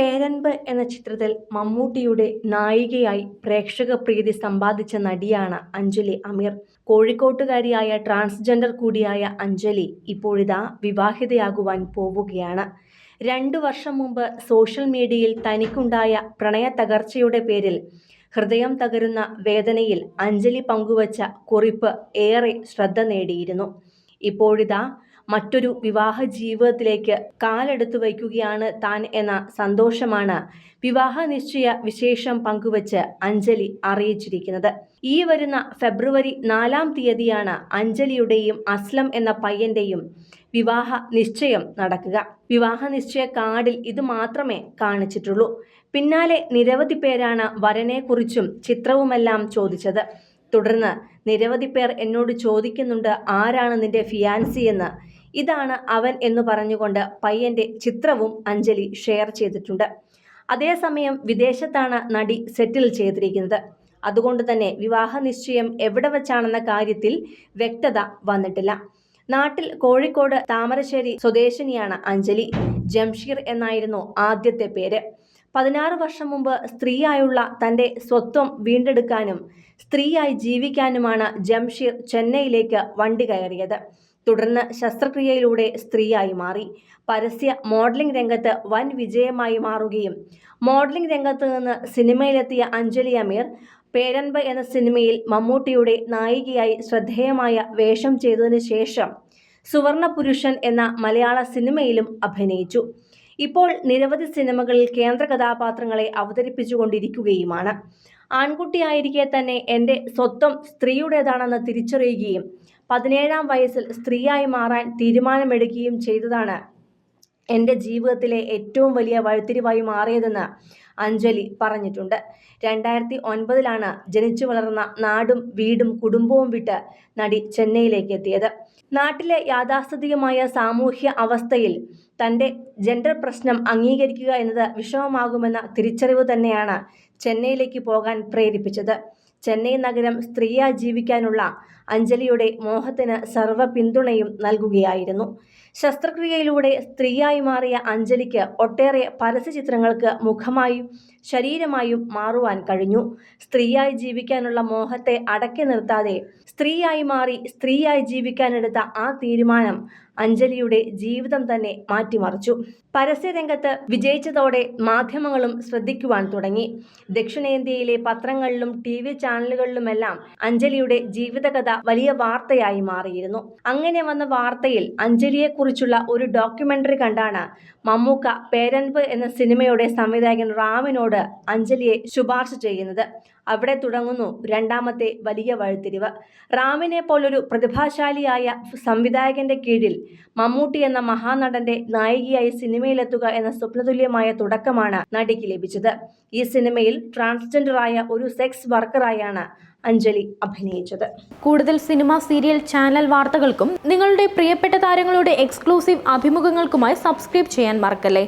പേരൻപ് എന്ന ചിത്രത്തിൽ മമ്മൂട്ടിയുടെ നായികയായി പ്രേക്ഷക പ്രീതി സമ്പാദിച്ച നടിയാണ് അഞ്ജലി അമീർ. കോഴിക്കോട്ടുകാരിയായ ട്രാൻസ്ജെൻഡർ കൂടിയായ അഞ്ജലി ഇപ്പോഴിതാ വിവാഹിതയാകുവാൻ പോവുകയാണ്. രണ്ടു വർഷം മുമ്പ് സോഷ്യൽ മീഡിയയിൽ തനിക്കുണ്ടായ പ്രണയ തകർച്ചയുടെ പേരിൽ ഹൃദയം തകരുന്ന വേദനയിൽ അഞ്ജലി പങ്കുവച്ച കുറിപ്പ് ഏറെ ശ്രദ്ധ നേടിയിരുന്നു. ഇപ്പോഴിതാ മറ്റൊരു വിവാഹ ജീവിതത്തിലേക്ക് കാലെടുത്തു വയ്ക്കുകയാണ് താൻ എന്ന സന്തോഷമാണ്. വിവാഹ നിശ്ചയ വിശേഷം പങ്കുവച്ച് അഞ്ജലി അറിയിച്ചിരിക്കുന്നത്. ഈ വരുന്ന ഫെബ്രുവരി നാലാം തീയതിയാണ് അഞ്ജലിയുടെയും അസ്ലം എന്ന പയ്യന്റെയും വിവാഹ നിശ്ചയം നടക്കുക. വിവാഹ നിശ്ചയ കാർഡിൽ ഇത് മാത്രമേ കാണിച്ചിട്ടുള്ളൂ. പിന്നാലെ നിരവധി പേരാണ് വരനെക്കുറിച്ചും ചിത്രവുമെല്ലാം ചോദിച്ചത്. തുടർന്ന് നിരവധി പേർ എന്നോട് ചോദിക്കുന്നുണ്ട് ആരാണ് നിന്റെ ഫിയാൻസി എന്ന്? ഇതാണ് അവൻ എന്ന് പറഞ്ഞുകൊണ്ട് പയ്യന്റെ ചിത്രവും അഞ്ജലി ഷെയർ ചെയ്തിട്ടുണ്ട്. അതേസമയം വിദേശത്താണ് നടി സെറ്റിൽ ചെയ്തിരിക്കുന്നത്. അതുകൊണ്ട് തന്നെ വിവാഹ നിശ്ചയം എവിടെ വെച്ചാണെന്ന കാര്യത്തിൽ വ്യക്തത വന്നിട്ടില്ല. നാട്ടിൽ കോഴിക്കോട് താമരശ്ശേരി സ്വദേശിനിയാണ് അഞ്ജലി. ജംഷീർ എന്നായിരുന്നു ആദ്യത്തെ പേര്. പതിനാറ് വർഷം മുമ്പ് സ്ത്രീയായുള്ള തന്റെ സ്വത്വം വീണ്ടെടുക്കാനും സ്ത്രീയായി ജീവിക്കാനുമാണ് ജംഷീർ ചെന്നൈയിലേക്ക് വണ്ടി കയറിയത്. തുടർന്ന് ശസ്ത്രക്രിയയിലൂടെ സ്ത്രീയായി മാറി. പരസ്യ മോഡലിംഗ് രംഗത്ത് വൻ വിജയമായി മാറുകയും മോഡലിംഗ് രംഗത്ത് നിന്ന് സിനിമയിലെത്തിയ അഞ്ജലി അമീർ പേരൻപ എന്ന സിനിമയിൽ മമ്മൂട്ടിയുടെ നായികയായി ശ്രദ്ധേയമായ വേഷം ചെയ്തതിനു ശേഷം സുവർണ പുരുഷൻ എന്ന മലയാള സിനിമയിലും അഭിനയിച്ചു. ഇപ്പോൾ നിരവധി സിനിമകളിൽ കേന്ദ്ര കഥാപാത്രങ്ങളെ അവതരിപ്പിച്ചുകൊണ്ടിരിക്കുകയുമാണ്. ആൺകുട്ടിയായിരിക്കെ തന്നെ എന്റെ സ്വത്വം സ്ത്രീയുടേതാണെന്ന് തിരിച്ചറിയുകയും പതിനേഴാം വയസ്സിൽ സ്ത്രീയായി മാറാൻ തീരുമാനമെടുക്കുകയും ചെയ്തതാണ്. എന്റെ ജീവിതത്തിലെ ഏറ്റവും വലിയ വഴിത്തിരിവായി മാറിയതെന്ന് അഞ്ജലി പറഞ്ഞിട്ടുണ്ട്. രണ്ടായിരത്തി ഒൻപതിലാണ് ജനിച്ചു വളർന്ന നാടും വീടും കുടുംബവും വിട്ട് നടി ചെന്നൈയിലേക്ക് എത്തിയത്. നാട്ടിലെ യാഥാസ്ഥിതികമായ സാമൂഹ്യ അവസ്ഥയിൽ തന്റെ ജെൻഡർ പ്രശ്നം അംഗീകരിക്കുക എന്നത് വിഷമമാകുമെന്ന തിരിച്ചറിവ് തന്നെയാണ് ചെന്നൈയിലേക്ക് പോകാൻ പ്രേരിപ്പിച്ചത്. ചെന്നൈ നഗരം സ്ത്രീയാ ജീവിക്കാനുള്ള അഞ്ജലിയുടെ മോഹത്തിന് സർവ പിന്തുണയും നൽകുകയായിരുന്നു. ശസ്ത്രക്രിയയിലൂടെ സ്ത്രീയായി മാറിയ അഞ്ജലിക്ക് ഒട്ടേറെ പരസ്യചിത്രങ്ങൾക്ക് മുഖമായും ശരീരമായും മാറുവാൻ കഴിഞ്ഞു. സ്ത്രീയായി ജീവിക്കാനുള്ള മോഹത്തെ അടക്കി നിർത്താതെ സ്ത്രീയായി മാറി സ്ത്രീയായി ജീവിക്കാനെടുത്ത ആ തീരുമാനം അഞ്ജലിയുടെ ജീവിതം തന്നെ മാറ്റിമറിച്ചു. പരസ്യരംഗത്ത് വിജയിച്ചതോടെ മാധ്യമങ്ങളും ശ്രദ്ധിക്കുവാൻ തുടങ്ങി. ദക്ഷിണേന്ത്യയിലെ പത്രങ്ങളിലും ടി വി ചാനലുകളിലുമെല്ലാം അഞ്ജലിയുടെ ജീവിതകഥ വലിയ വാർത്തയായി മാറിയിരുന്നു. അങ്ങനെ വന്ന വാർത്തയിൽ അഞ്ജലിയെക്കുറിച്ചുള്ള ഒരു ഡോക്യുമെന്ററി കണ്ടാണ് മമ്മൂക്ക പേരൻപ് എന്ന സിനിമയുടെ സംവിധായകൻ റാമിനോട് അഞ്ജലിയെ ശുപാർശ ചെയ്യുന്നത്. അവിടെ തുടങ്ങുന്നു രണ്ടാമത്തെ വലിയ വഴിത്തിരിവ്. റാമിനെ പോലൊരു പ്രതിഭാശാലിയായ സംവിധായകന്റെ കീഴിൽ മമ്മൂട്ടി എന്ന മഹാനടന്റെ നായികയായി സിനിമയിലെത്തുക എന്ന സ്വപ്നതുല്യമായ തുടക്കമാണ് നടിക്ക് ലഭിച്ചത്. ഈ സിനിമയിൽ ട്രാൻസ്ജെൻഡറായ ഒരു സെക്സ് വർക്കറായാണ് അഞ്ജലി അഭിനയിച്ചത്. കൂടുതൽ സിനിമ സീരിയൽ ചാനൽ വാർത്തകൾക്കും നിങ്ങളുടെ പ്രിയപ്പെട്ട താരങ്ങളുടെ എക്സ്ക്ലൂസീവ് അഭിമുഖങ്ങൾക്കുമായി സബ്സ്ക്രൈബ് ചെയ്യാൻ മറക്കല്ലേ?